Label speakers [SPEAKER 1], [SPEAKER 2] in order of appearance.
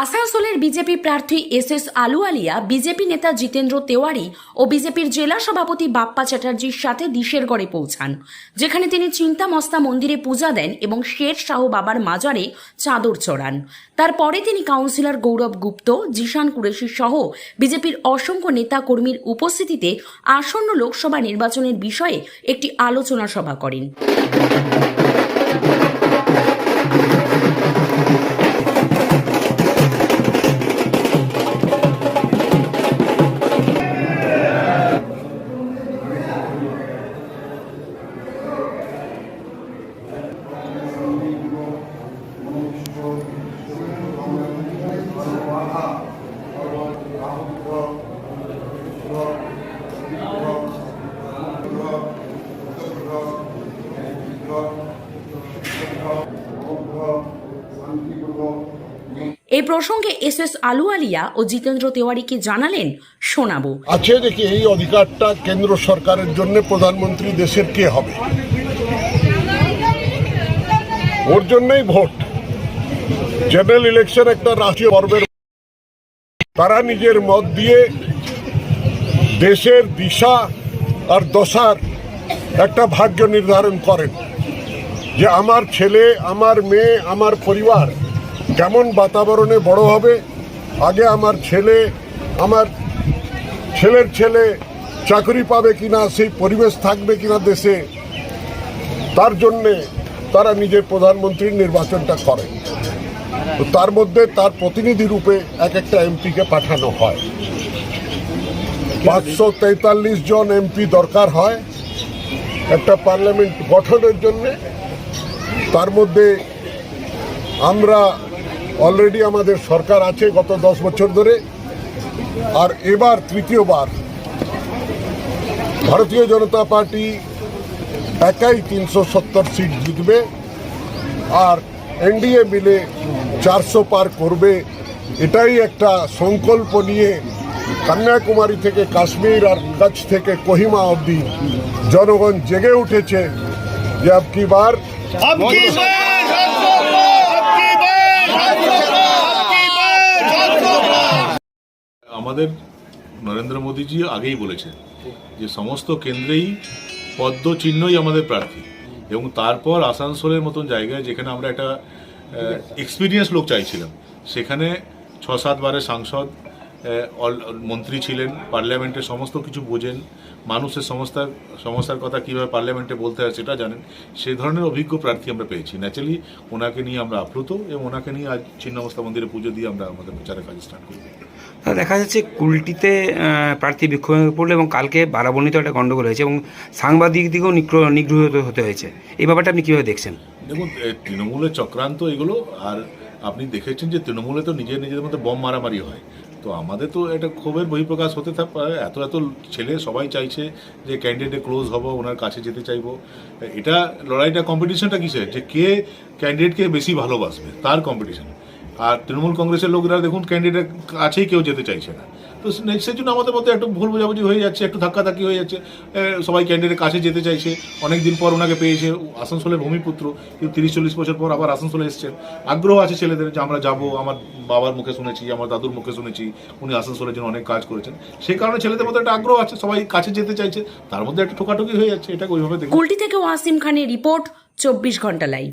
[SPEAKER 1] আসানসোলের বিজেপি প্রার্থী S S Ahluwalia BJP নেতা জিতেন্দ্র তেওয়ারি ও বিজেপির জেলা সভাপতি বাপ্পা চ্যাটার্জির সাথে দিশেরগড়ে পৌঁছান, যেখানে তিনি চিন্তা মস্তা মন্দিরে পূজা দেন এবং শের শাহ বাবার মাজারে চাদর চড়ান। তারপরে তিনি কাউন্সিলর গৌরব গুপ্ত, জিশান কুরেশি সহ বিজেপির অসংখ্য নেতা কর্মীর উপস্থিতিতে আসন্ন লোকসভা নির্বাচনের বিষয়ে একটি আলোচনা সভা করেন। এই প্রসঙ্গে এস এস আলুয়ালিয়া ও জিতেন্দ্র তেওয়ারিকে জানালেন, শোনাবো।
[SPEAKER 2] আছে দেখি এই অধিকারটা কেন্দ্র সরকারের জন্য প্রধানমন্ত্রী দেশের কে হবে? ওর জন্যই ভোট। জেনারেল ইলেকশন একটা রাষ্ট্রীয় পর্বের তারা নিজের মত দিয়ে দেশের দিশা আর দশার একটা ভাগ্য নির্ধারণ করেন। যে আমার ছেলে, আমার মেয়ে, আমার পরিবার কেমন বাতাবরণে বড় হবে? আগে আমার ছেলে, আমার ছেলের ছেলে চাকরি পাবে কিনা, সেই পরিবেশ থাকবে কিনা দেশে, তার জন্যে তারা নিজের প্রধানমন্ত্রীর নির্বাচনটা করে। তো তার মধ্যে তার প্রতিনিধি রূপে এক একটা এমপিকে পাঠানো হয়। পাঁচশো তেতাল্লিশ জন এমপি দরকার হয় একটা পার্লামেন্ট গঠনের জন্য। তার মধ্যে আমরা অলরেডি আমাদের সরকার আছে গত দশ বছর ধরে, আর এবার তৃতীয়বার ভারতীয় জনতা পার্টি একাই তিনশো সত্তর সিট জিতবে আর এনডিএ মিলে চারশো পার করবে, এটাই একটা সংকল্প নিয়ে কন্যাকুমারী থেকে কাশ্মীর আর কচ্ছ থেকে কোহিমা অবধি জনগণ জেগে উঠেছে। যে আব কি বার
[SPEAKER 3] अब की बार अब की बार अब की बार
[SPEAKER 4] আমাদের নরেন্দ্র মোদীজি আগেই বলেছেন যে সমস্ত কেন্দ্রেই পদ্ম চিহ্নই আমাদের প্রার্থী এবং তারপর আসানসোলের মতন জায়গায় যেখানে আমরা একটা এক্সপিরিয়েন্স লোক চাইছিলাম সেখানে ছ সাতবারের সাংসদ আহ, অল- মন্ত্রী ছিলেন পার্লামেন্টের সমস্ত কিছু বোঝেন মানুষের সমস্যার সমস্যার কথা কীভাবে পার্লামেন্টে বলতে হয় সেটা জানেন। সেই ধরনের অভিজ্ঞ প্রার্থী আমরা পেয়েছি। ন্যাচারালি ওনাকে নিয়ে আমরা আপ্লুত এবং ওনাকে নিয়ে আজ ছিন্নমস্তা মন্দিরে পুজো দিয়ে আমরা আমাদের প্রচারের কাজ স্টার্ট
[SPEAKER 5] করি দেখা যাচ্ছে কুলটিতে প্রার্থী বিক্ষোভে পড়ল এবং কালকে বারাবণীতে একটা গন্ডগোল হয়েছে এবং সাংবাদিক দিকেও নিগ্রহ নিগৃহীত হতে হয়েছে। এই ব্যাপারটা আপনি কীভাবে দেখছেন?
[SPEAKER 4] দেখুন তৃণমূলের চক্রান্ত এগুলো আর আপনি দেখেছেন যে তৃণমূলে তো নিজের নিজেদের মধ্যে বম মারামারি হয়। তো আমাদের তো এটা ক্ষোভের বহিঃপ্রকাশ হতে থাক এত এত ছেলে সবাই চাইছে যে ক্যান্ডিডেটে ক্লোজ হব, ওনার কাছে যেতে চাইব। এটা লড়াইটা কম্পিটিশনটা কিসের? যে কে ক্যান্ডিডেটকে বেশি ভালোবাসবে, তার কম্পিটিশন আর তৃণমূল কংগ্রেসের লোকরা দেখুন ক্যান্ডিডেট কাছেই কেউ যেতে চাইছে না। তো সেই জন্য আমাদের মধ্যে একটু ভুল বোঝাবুঝি হয়ে যাচ্ছে, একটু ধাক্কাধাক্কি হয়ে যাচ্ছে। সবাই ক্যান্ডিডেট কাছে যেতে চাইছে। অনেক দিন পর ওনাকে পেয়েছে আসানসোলের ভূমিপুত্র। কিন্তু তিরিশ চল্লিশ বছর পর আবার আসানসোলে এসছেন। আগ্রহ আছে ছেলেদের যে আমরা যাব, আমার বাবার মুখে শুনেছি, আমার দাদুর মুখে শুনেছি, উনি আসানসোলের জন্য অনেক কাজ করেছেন। সেই কারণে ছেলেদের মধ্যে একটা আগ্রহ আছে, সবাই কাছে যেতে চাইছে। তার মধ্যে একটা ঠোকাঠুকি হয়ে যাচ্ছে, এটা ওইভাবে দেখুন।
[SPEAKER 1] কুলটি থেকে ওয়াসিম খানের রিপোর্ট, চব্বিশ ঘণ্টা লাইভ